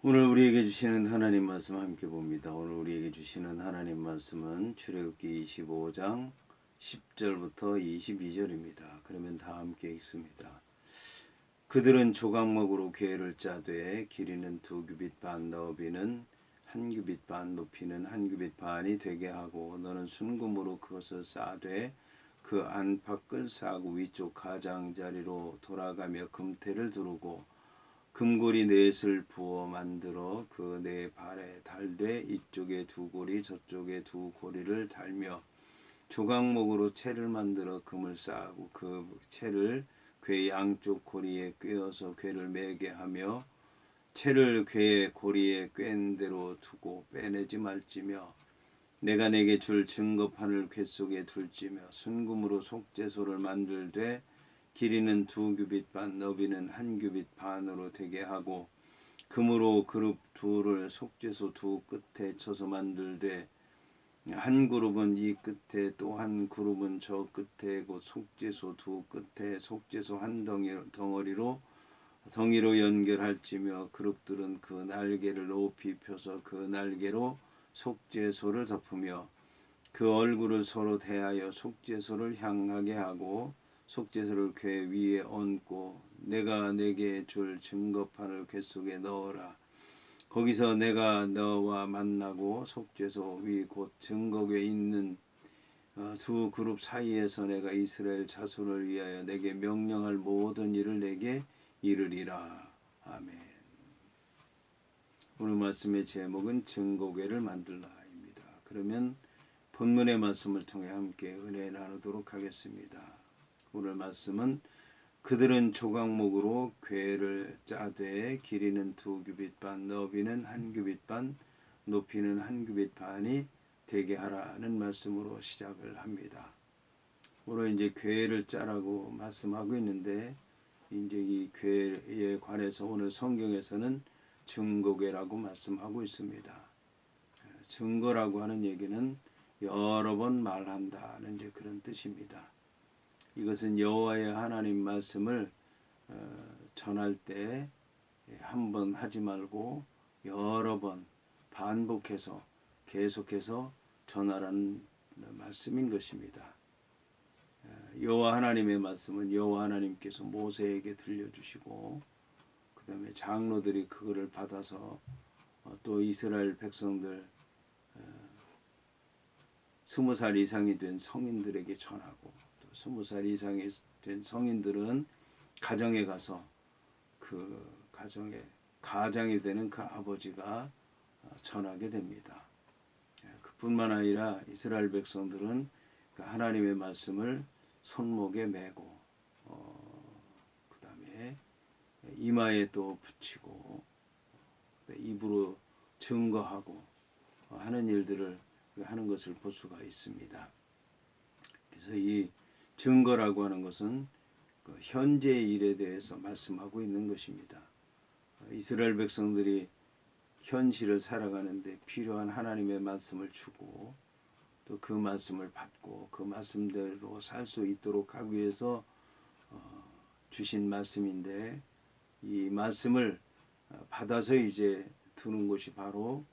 오늘 우리에게 주시는 하나님 말씀 함께 봅니다. 오늘 우리에게 주시는 하나님 말씀은 출애굽기 25장 10절부터 22절입니다. 그러면 다 함께 읽습니다. 그들은 조각목으로 궤를 짜되 길이는 두 규빗 반 너비는 한 규빗 반 높이는 한 규빗 반이 되게 하고 너는 순금으로 그것을 싸되 그 안팎을 싸고 위쪽 가장자리로 돌아가며 금태를 두르고 금고리 넷을 부어 만들어 그 네 발에 달되 이쪽에 두 고리 저쪽에 두 고리를 달며 조각목으로 채를 만들어 금을 쌓고 그 채를 궤 양쪽 고리에 꿰어서 궤를 매게 하며 채를 궤의 고리에 꿰는 대로 두고 빼내지 말지며 내가 내게 줄 증거판을 궤 속에 둘지며 순금으로 속죄소를 만들되 길이는 두 규빗 반 너비는 한 규빗 반으로 되게 하고 금으로 그룹 둘을 속죄소 두 끝에 쳐서 만들되 한 그룹은 이 끝에 또 한 그룹은 저 끝에 곧 속죄소 두 끝에 속죄소 한 덩이, 덩어리로 덩이로 연결할지며 그룹들은 그 날개를 높이 펴서 그 날개로 속죄소를 덮으며 그 얼굴을 서로 대하여 속죄소를 향하게 하고 속죄소를 궤 위에 얹고 내가 내게 줄 증거판을 궤 속에 넣어라. 거기서 내가 너와 만나고 속죄소 위 곧 증거궤 있는 어, 두 그룹 사이에서 내가 이스라엘 자손을 위하여 내게 명령할 모든 일을 내게 이르리라. 아멘. 오늘 말씀의 제목은 증거궤를 만들라입니다. 그러면 본문의 말씀을 통해 함께 은혜 나누도록 하겠습니다. 오늘 말씀은 그들은 조각목으로 궤를 짜되 길이는 두 규빗 반 너비는 한 규빗 반 높이는 한 규빗 반이 되게 하라는 말씀으로 시작을 합니다. 오늘 이제 궤를 짜라고 말씀하고 있는데 이제 이 궤에 관해서 오늘 성경에서는 증거궤라고 말씀하고 있습니다. 증거라고 하는 얘기는 여러 번 말한다는 이제 그런 뜻입니다. 이것은 여호와의 하나님 말씀을 어, 전할 때 한 번 하지 말고 여러 번 반복해서 계속해서 전하라는 말씀인 것입니다. 어, 여호와 하나님의 말씀은 여호와 하나님께서 모세에게 들려주시고 그 다음에 장로들이 그거를 받아서 어, 또 이스라엘 백성들 스무 살 이상이 된 성인들에게 전하고 또 스무 살 이상이 된 성인들은 가정에 가서 그 가정에 가장이 되는 그 아버지가 어, 전하게 됩니다. 예, 그뿐만 아니라 이스라엘 백성들은 그 하나님의 말씀을 손목에 메고 어, 그 다음에 이마에 또 붙이고 입으로 증거하고 하는 일들을 하는 것을 볼 수가 있습니다. 그래서 이 증거라고 하는 것은 그 현재의 일에 대해서 말씀하고 있는 것입니다. 이스라엘 백성들이 현실을 살아가는데 필요한 하나님의 말씀을 주고 또 그 말씀을 받고 그 말씀대로 살 수 있도록 하기 위해서 어, 주신 말씀인데 이 말씀을 받아서 이제 두는 것이 바로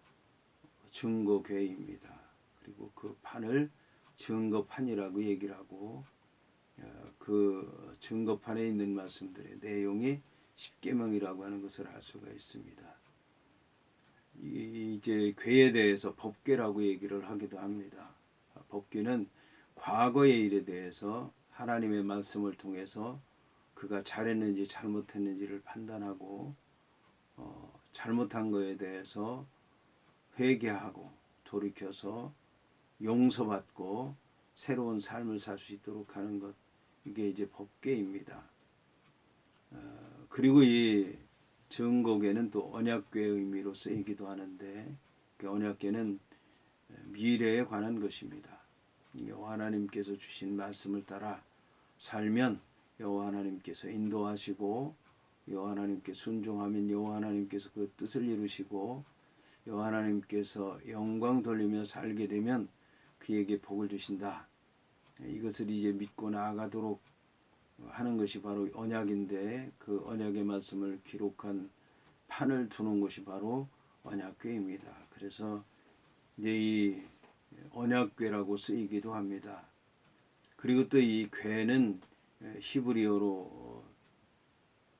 증거궤입니다. 그리고 그 판을 증거판이라고 얘기를 하고 어, 그 증거판에 있는 말씀들의 내용이 십계명이라고 하는 것을 알 수가 있습니다. 이제 괴에 대해서 법궤라고 얘기를 하기도 합니다. 법궤는 과거의 일에 대해서 하나님의 말씀을 통해서 그가 잘했는지 잘못했는지를 판단하고 어, 잘못한 것에 대해서 회개하고 돌이켜서 용서받고 새로운 삶을 살 수 있도록 하는 것 이게 이제 법궤입니다. 어, 그리고 이 증거궤는 또 언약궤의 의미로 쓰이기도 하는데 그 언약궤는 미래에 관한 것입니다. 여호와 하나님께서 주신 말씀을 따라 살면 여호와 하나님께서 인도하시고 여호와 하나님께 순종하면 여호와 하나님께서 그 뜻을 이루시고 여호와 하나님께서 영광 돌리며 살게 되면 그에게 복을 주신다. 이것을 이제 믿고 나아가도록 하는 것이 바로 언약인데 그 언약의 말씀을 기록한 판을 두는 곳이 바로 언약궤입니다. 그래서 이 언약궤라고 쓰이기도 합니다. 그리고 또 이 궤는 히브리어로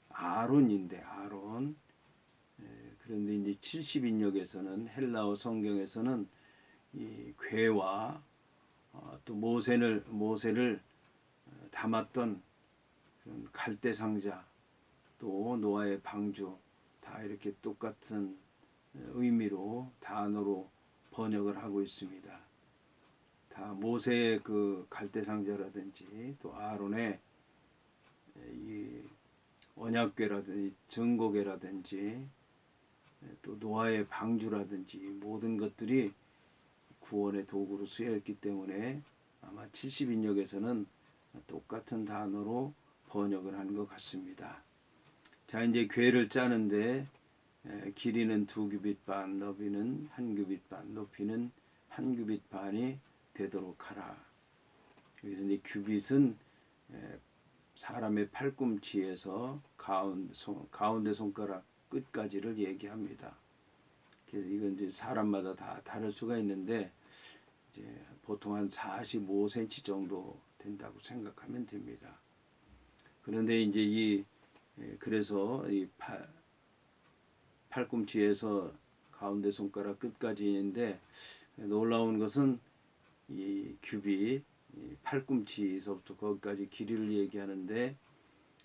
아론인데 아론. 예, 그런데 이제 70인역에서는 헬라어 성경에서는 이 궤와 어, 또 모세를 모세를 어, 담았던 그런 갈대 상자 또 노아의 방주 다 이렇게 똑같은 어, 의미로 단어로 번역을 하고 있습니다. 다 모세의 그 갈대 상자라든지 또 아론의 이 언약궤라든지 증거궤라든지 또 노아의 방주라든지 모든 것들이 구원의 도구로 쓰여있기 때문에 아마 70인역에서는 똑같은 단어로 번역을 한 것 같습니다. 자 이제 궤를 짜는데 에, 길이는 두 규빗 반, 너비는 한 규빗 반, 높이는 한 규빗 반이 되도록 하라. 여기서 이제 규빗은 에, 사람의 팔꿈치에서 가운데 손가락 끝까지를 얘기합니다. 그래서 이건 이제 사람마다 다 다를 수가 있는데 이제 보통 한 45cm 정도 된다고 생각하면 됩니다. 그런데 이제 이 예, 그래서 이 팔, 팔꿈치에서 가운데 손가락 끝까지 있는데 놀라운 것은 이이 팔꿈치에서부터 거기까지 길이를 얘기하는데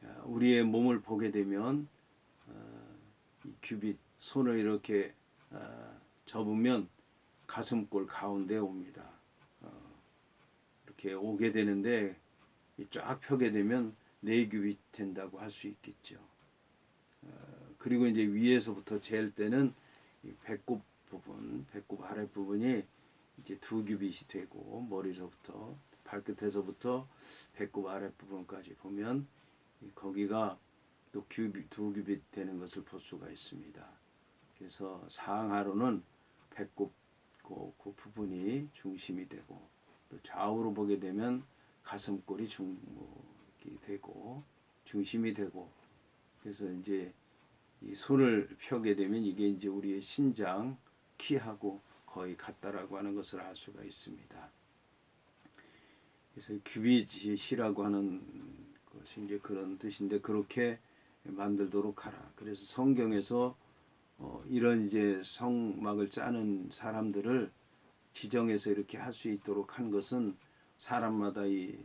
아, 우리의 몸을 보게 되면 어, 이 규빗 손을 이렇게 어, 접으면 가슴골 가운데 옵니다. 어, 이렇게 오게 되는데 이쫙 펴게 되면 네 규빗 된다고 할 수 있겠죠. 어, 그리고 이제 위에서부터 잴 때는 이 배꼽 부분, 배꼽 아래 부분이 이제 두 규빗이 되고 머리서부터 발끝에서부터 배꼽 아래 부분까지 보면 이 거기가 또 규빗, 두 규빗 되는 것을 볼 수가 있습니다. 그래서 상하로는 배꼽 그, 그 부분이 중심이 되고 또 좌우로 보게 되면 가슴골이 중 뭐, 되고 중심이 되고 그래서 이제 이 손을 펴게 되면 이게 이제 우리의 신장 키하고 거의 같다라고 하는 것을 알 수가 있습니다. 그래서 규빗이라고 하는 것이 이제 그런 뜻인데 그렇게 만들도록 하라. 그래서 성경에서 어, 이런 이제 성막을 짜는 사람들을 지정해서 이렇게 할 수 있도록 한 것은 사람마다 이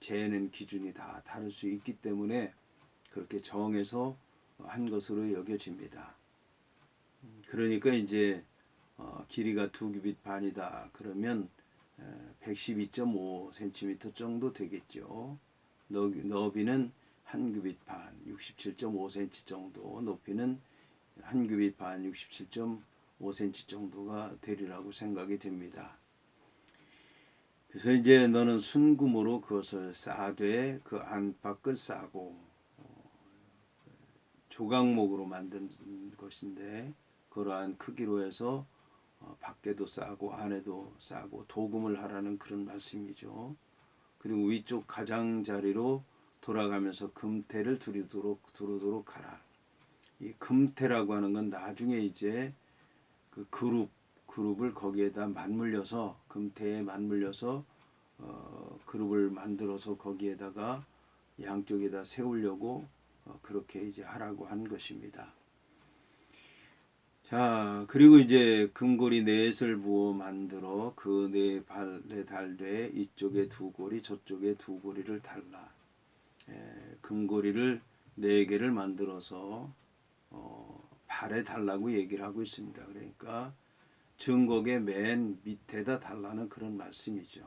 재는 기준이 다 다를 수 있기 때문에 그렇게 정해서 한 것으로 여겨집니다. 음, 그러니까 이제 어, 길이가 두 규빗 반이다 그러면 112.5cm 정도 되겠죠. 너비- 너비는 한 규빗 반, 67.5cm 정도, 높이는 한 규빗 반, 67.5cm 정도가 되리라고 생각이 됩니다. 그래서 이제 너는 순금으로 그것을 싸되 그 안팎을 싸고 어, 조각목으로 만든 것인데 그러한 크기로 해서 어, 밖에도 싸고 안에도 싸고 도금을 하라는 그런 말씀이죠. 그리고 위쪽 가장자리로 돌아가면서 금태를 두르도록 두르도록 하라. 이 금태라고 하는 건 나중에 이제 그 그룹 그룹을 거기에다 맞물려서 금태에 맞물려서 어, 그룹을 만들어서 거기에다가 양쪽에다 세우려고 어, 그렇게 이제 하라고 한 것입니다. 자, 그리고 이제 금고리 넷을 부어 만들어 그 네 발에 달되 이쪽에 두 고리 저쪽에 두 고리를 달라. 에, 금고리를 네 개를 만들어서 어, 발에 달라고 얘기를 하고 있습니다. 그러니까 증거의 맨 밑에다 달라는 그런 말씀이죠.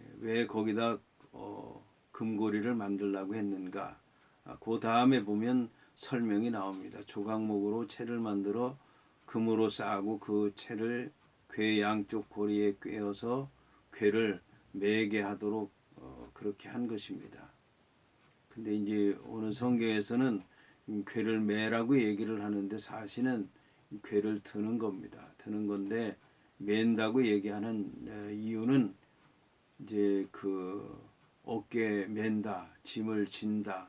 예, 왜 거기다 어, 금고리를 만들라고 했는가? 아, 그 다음에 보면 설명이 나옵니다. 조각목으로 채를 만들어 금으로 싸고 그 채를 궤 양쪽 고리에 꿰어서 궤를 매게 하도록 어, 그렇게 한 것입니다. 근데 이제 오늘 성경에서는 음, 궤를 매라고 얘기를 하는데 사실은 궤를 드는 겁니다. 드는 건데 맨다고 얘기하는 어, 이유는 이제 그 어깨 맨다, 짐을 진다,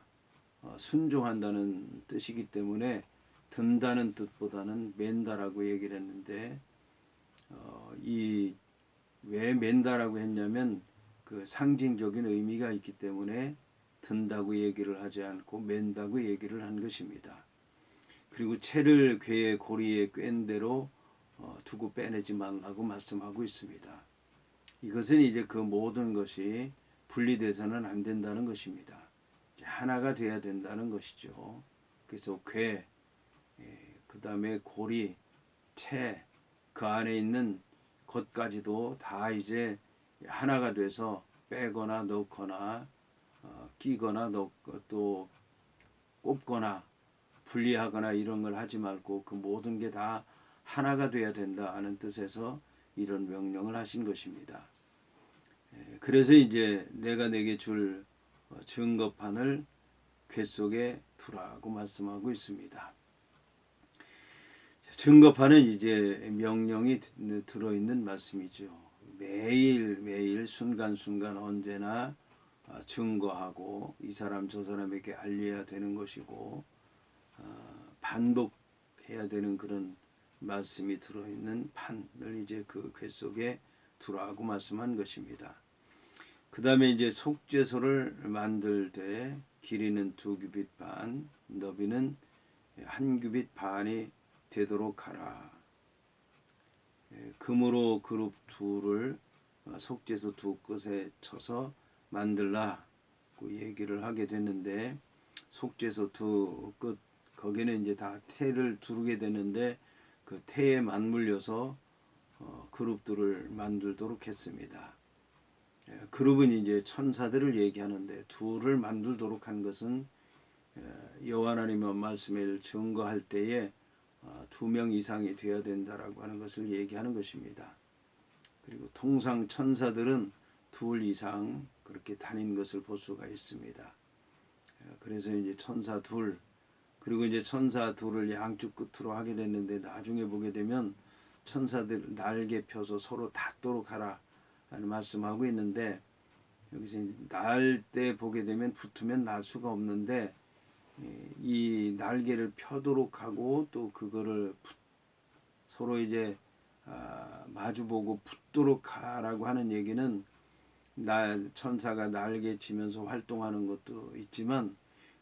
어, 순종한다는 뜻이기 때문에 든다는 뜻보다는 맨다라고 얘기를 했는데 어, 이왜 맨다라고 했냐면 그 상징적인 의미가 있기 때문에 든다고 얘기를 하지 않고 맨다고 얘기를 한 것입니다. 그리고 채를 괴의 고리에 꿰인 대로 어, 두고 빼내지 말라고 말씀하고 있습니다. 이것은 이제 그 모든 것이 분리돼서는 안 된다는 것입니다. 하나가 돼야 된다는 것이죠. 그래서 괴, 그 다음에 고리, 채, 그 안에 있는 것까지도 다 이제 하나가 돼서 빼거나 넣거나 어, 끼거나 넣고 또 꼽거나 분리하거나 이런 걸 하지 말고 그 모든 게 다 하나가 돼야 된다 하는 뜻에서 이런 명령을 하신 것입니다. 예, 그래서 이제 내가 내게 줄 어, 증거판을 궤 속에 두라고 말씀하고 있습니다. 증거판은 이제 명령이 들어있는 말씀이죠. 매일 매일 순간순간 언제나 아, 증거하고 이 사람 저 사람에게 알려야 되는 것이고 어, 반복해야 되는 그런 말씀이 들어있는 판을 이제 그 궤 속에 두라고 말씀한 것입니다. 그 다음에 이제 속죄소를 만들 때 길이는 두 규빗 반, 너비는 한 규빗 반이 되도록 하라. 예, 금으로 그룹 둘을 어, 속죄소 두 끝에 쳐서 만들라고 얘기를 하게 됐는데 속죄소 두끝 거기는 이제 다 태를 두르게 되는데 그 태에 맞물려서 어, 그룹들을 만들도록 했습니다. 예, 그룹은 이제 천사들을 얘기하는데 둘을 만들도록 한 것은 예, 여호와 하나님의 말씀을 증거할 때에 어, 두명 이상이 되어야 된다라고 하는 것을 얘기하는 것입니다. 그리고 통상 천사들은 둘 이상 그렇게 다닌 것을 볼 수가 있습니다. 예, 그래서 이제 천사 둘 그리고 이제 천사 둘을 양쪽 끝으로 하게 됐는데 나중에 보게 되면 천사들 날개 펴서 서로 닿도록 하라 라는 말씀하고 있는데 여기서 날 때 보게 되면 붙으면 날 수가 없는데 예, 이 날개를 펴도록 하고 또 그거를 붙, 서로 이제 아, 마주보고 붙도록 하라고 하는 얘기는 날 천사가 날개 치면서 활동하는 것도 있지만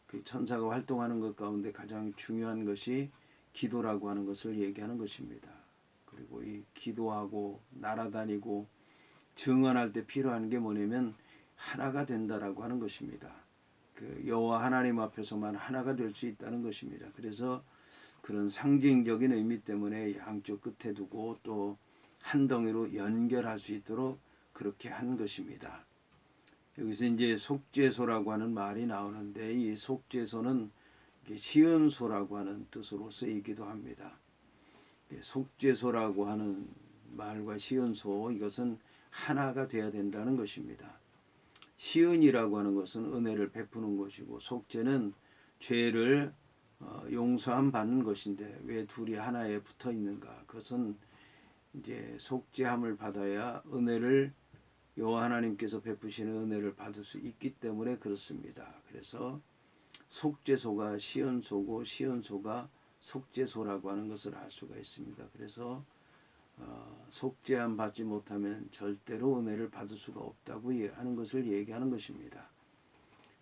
그 천사가 활동하는 것 가운데 가장 중요한 것이 기도라고 하는 것을 얘기하는 것입니다. 그리고 이 기도하고 날아다니고 증언할 때 필요한 게 뭐냐면 하나가 된다라고 하는 것입니다. 그 여호와 하나님 앞에서만 하나가 될 수 있다는 것입니다. 그래서 그런 상징적인 의미 때문에 양쪽 끝에 두고 또 한 덩이로 연결할 수 있도록 그렇게 한 것입니다. 여기서 이제 속죄소라고 하는 말이 나오는데 이 속죄소는 시은소라고 하는 뜻으로 쓰이기도 합니다. 속죄소라고 하는 말과 시은소 이것은 하나가 돼야 된다는 것입니다. 시은이라고 하는 것은 은혜를 베푸는 것이고 속죄는 죄를 어, 용서함 받는 것인데 왜 둘이 하나에 붙어 있는가? 그것은 이제 속죄함을 받아야 은혜를 여호와 하나님께서 베푸시는 은혜를 받을 수 있기 때문에 그렇습니다. 그래서 속죄소가 시연소고 시연소가 속죄소라고 하는 것을 알 수가 있습니다. 그래서 어, 속죄함 받지 못하면 절대로 은혜를 받을 수가 없다고 하는 것을 얘기하는 것입니다.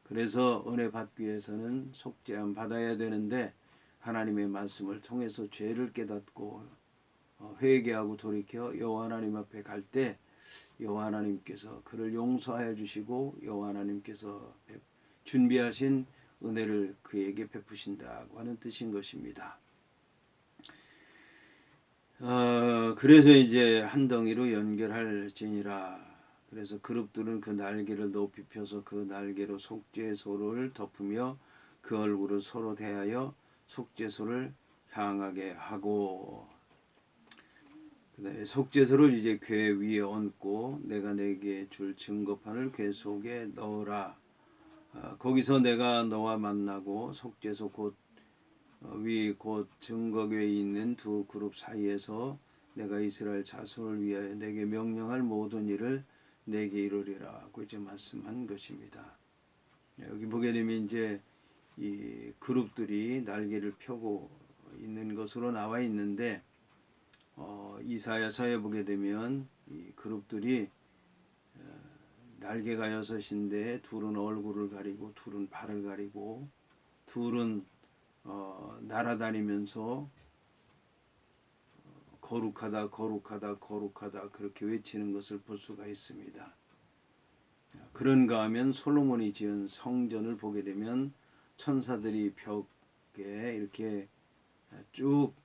그래서 은혜 받기 위해서는 속죄함 받아야 되는데 하나님의 말씀을 통해서 죄를 깨닫고 어, 회개하고 돌이켜 여호와 하나님 앞에 갈때 여호와 하나님께서 그를 용서하여 주시고 여호와 하나님께서 준비하신 은혜를 그에게 베푸신다고 하는 뜻인 것입니다. 어, 그래서 이제 한 덩이로 연결할지니라. 그래서 그룹들은 그 날개를 높이 펴서 그 날개로 속죄소를 덮으며 그 얼굴을 서로 대하여 속죄소를 향하게 하고 그다음에 속죄소를 이제 궤 위에 얹고 내가 내게 줄 증거판을 궤 속에 넣으라. 어, 거기서 내가 너와 만나고 속죄소 곧 어, 위곧 증거궤에 있는 두 그룹 사이에서 내가 이스라엘 자손을 위하여 내게 명령할 모든 일을 내게 이루리라고 이제 말씀한 것입니다. 여기 보게 되면 이제 이 그룹들이 날개를 펴고 있는 것으로 나와 있는데 어, 이사야서에 보게 되면 이 그룹들이 어, 날개가 여섯인데 둘은 얼굴을 가리고 둘은 발을 가리고 둘은 어, 날아다니면서 어, 거룩하다 거룩하다 거룩하다 그렇게 외치는 것을 볼 수가 있습니다. 그런가 하면 솔로몬이 지은 성전을 보게 되면 천사들이 벽에 이렇게 쭉 어,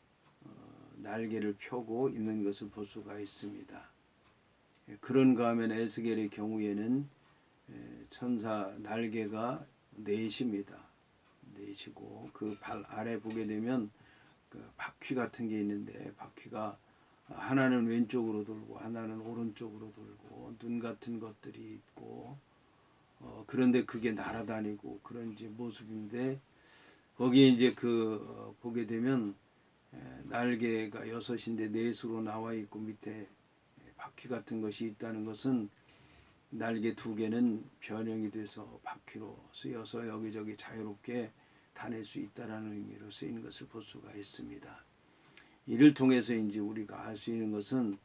날개를 펴고 있는 것을 볼 수가 있습니다. 예, 그런가 하면 에스겔의 경우에는 예, 천사 날개가 넷입니다. 넷이고 그 발 아래 보게 되면 그 바퀴 같은 게 있는데 바퀴가 하나는 왼쪽으로 돌고 하나는 오른쪽으로 돌고 눈 같은 것들이 있고 어, 그런데 그게 날아다니고 그런 이제 모습인데 거기에 이제 그 어, 보게 되면 에, 날개가 여섯인데 넷으로 나와 있고 밑에 바퀴 같은 것이 있다는 것은 날개 두 개는 변형이 돼서 바퀴로 쓰여서 여기저기 자유롭게 다닐 수 있다라는 의미로 쓰인 것을 볼 수가 있습니다. 이를 통해서 이제 우리가 알 수 있는 것은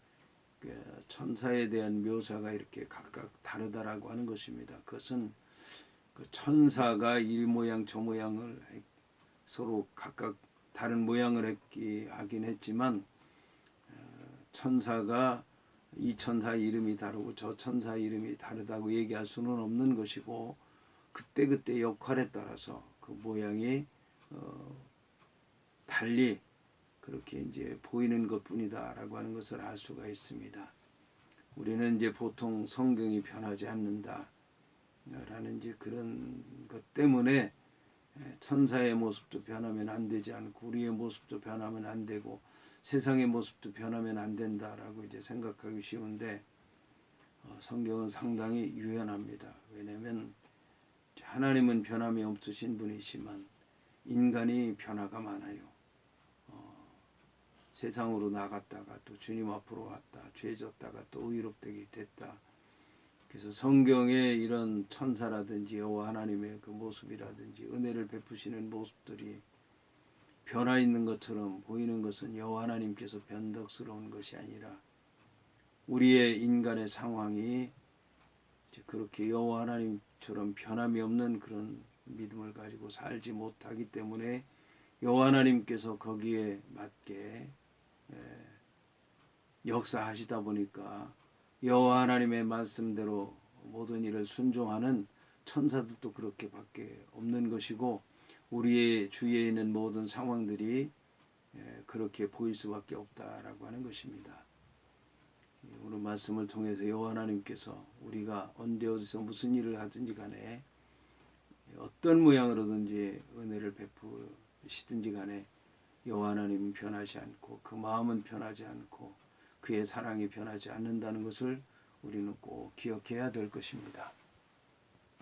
그 천사에 대한 묘사가 이렇게 각각 다르다라고 하는 것입니다. 그것은 그 천사가 이 모양 저 모양을 했- 서로 각각 다른 모양을 했기 하긴 했지만 어, 천사가 이 천사 이름이 다르고 저 천사 이름이 다르다고 얘기할 수는 없는 것이고 그때 그때 역할에 따라서 그 모양이 어, 달리 그렇게 이제 보이는 것뿐이다라고 하는 것을 알 수가 있습니다. 우리는 이제 보통 성경이 변하지 않는다라는 이제 그런 것 때문에 천사의 모습도 변하면 안 되지 않고 우리의 모습도 변하면 안 되고 세상의 모습도 변하면 안 된다라고 이제 생각하기 쉬운데 어, 성경은 상당히 유연합니다. 왜냐하면 하나님은 변함이 없으신 분이지만 인간이 변화가 많아요. 어, 세상으로 나갔다가 또 주님 앞으로 왔다, 죄졌다가 또 의롭되게 됐다. 그래서 성경에 이런 천사라든지 여호와 하나님의 그 모습이라든지 은혜를 베푸시는 모습들이 변화 있는 것처럼 보이는 것은 여호와 하나님께서 변덕스러운 것이 아니라 우리의 인간의 상황이 그렇게 여호와 하나님처럼 변함이 없는 그런 믿음을 가지고 살지 못하기 때문에 여호와 하나님께서 거기에 맞게 에, 역사하시다 보니까 여호와 하나님의 말씀대로 모든 일을 순종하는 천사들도 그렇게밖에 없는 것이고 우리의 주위에 있는 모든 상황들이 에, 그렇게 보일 수밖에 없다라고 하는 것입니다. 이 오늘 말씀을 통해서 여호와 하나님께서 우리가 언제 어디서 무슨 일을 하든지 간에 어떤 모양으로든지 은혜를 베푸시든지 간에 여호와 하나님은 변하지 않고 그 마음은 변하지 않고 그의 사랑이 변하지 않는다는 것을 우리는 꼭 기억해야 될 것입니다.